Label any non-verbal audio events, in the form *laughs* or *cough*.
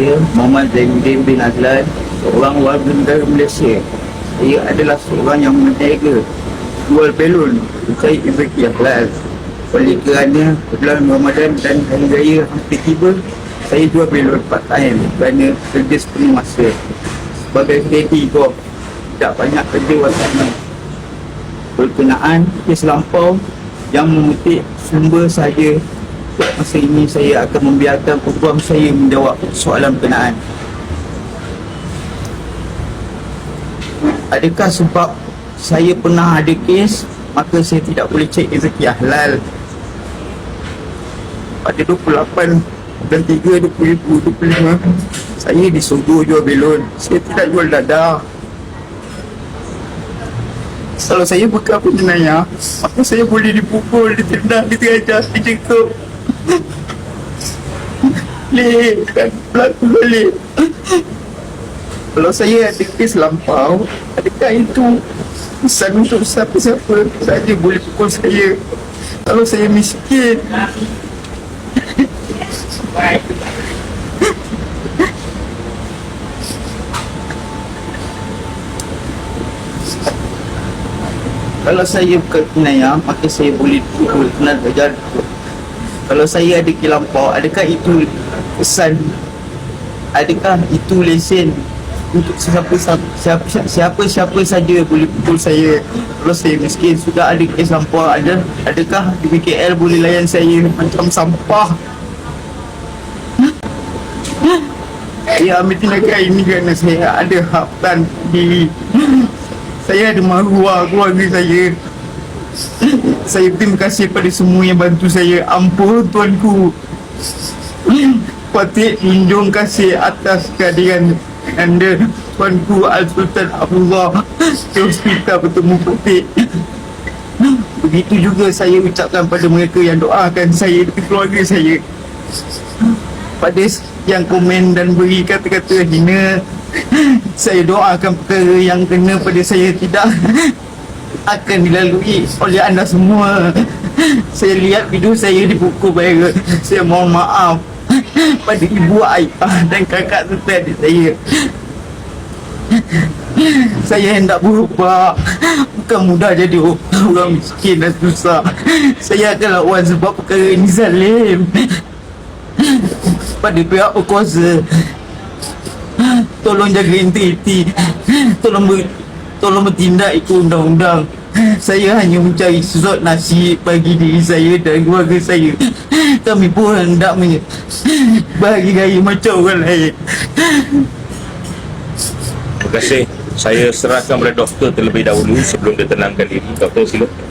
saya Muhammad Zainuddin bin Azlan seorang warga negara Malaysia. Saya adalah seorang yang menjaga jual belon saya rezeki halal oleh kerana bulan Ramadan dan hari raya hampir tiba saya jual belon part time kerana kerja sepenuh masa. Sebagai kredi kau tidak banyak kerja waktu berkenaan kes lampau yang memetik sumber saya masa ini saya akan membiarkan peguam saya menjawab soalan berkenaan. Adakah sebab saya pernah ada kes maka saya tidak boleh cek rezeki halal? Pada 28 dan 3 2025 saya disuruh jual belon saya tidak jual dadah kalau saya buka pun jenayah maka saya boleh dipukul, ditendang, diterajak, dicekuk Leh, kan berlaku kalau saya ada kes lampau adakah itu pesan untuk siapa-siapa saja boleh pukul saya kalau saya miskin Kalau saya bukan penayang, maka saya boleh pukul kenal belajar. Kalau saya ada kilampau, adakah itu pesan? Adakah itu lesen untuk siapa siapa siapa siapa saja boleh pukul saya? Kalau saya miskin sudah ada kes lampau ada adakah BKL boleh layan saya macam sampah? Saya ambil tindakan ini kerana saya ada harapan diri. Saya ada maruah keluarga saya saya terima kasih pada semua yang bantu saya. Ampun tuanku. Patut junjung kasih atas kehadiran anda tuanku Al-Sultan Abdullah. Di hospital bertemu Patut begitu juga saya ucapkan pada mereka yang doakan saya dan keluarga saya. Pada yang komen dan beri kata-kata hina saya doakan perkara yang kena pada saya tidak akan dilalui oleh anda semua. *laughs* Saya lihat video saya dipukul viral. Saya mohon maaf *laughs* pada ibu ayah *laughs* dan kakak serta adik saya. Saya hendak berubah. Bukan mudah jadi orang miskin dan susah. Saya adalah lawan sebab perkara ini zalim. Pada pihak berkuasa. Tolong jaga integriti. Tolong ber, tolong bertindak ikut undang-undang saya hanya mencari sesuatu nasi bagi diri saya dan keluarga saya kami pun hendak bagi gaya macam orang lain Terima kasih. Saya serahkan kepada doktor terlebih dahulu sebelum dia tenangkan diri. Doktor sila.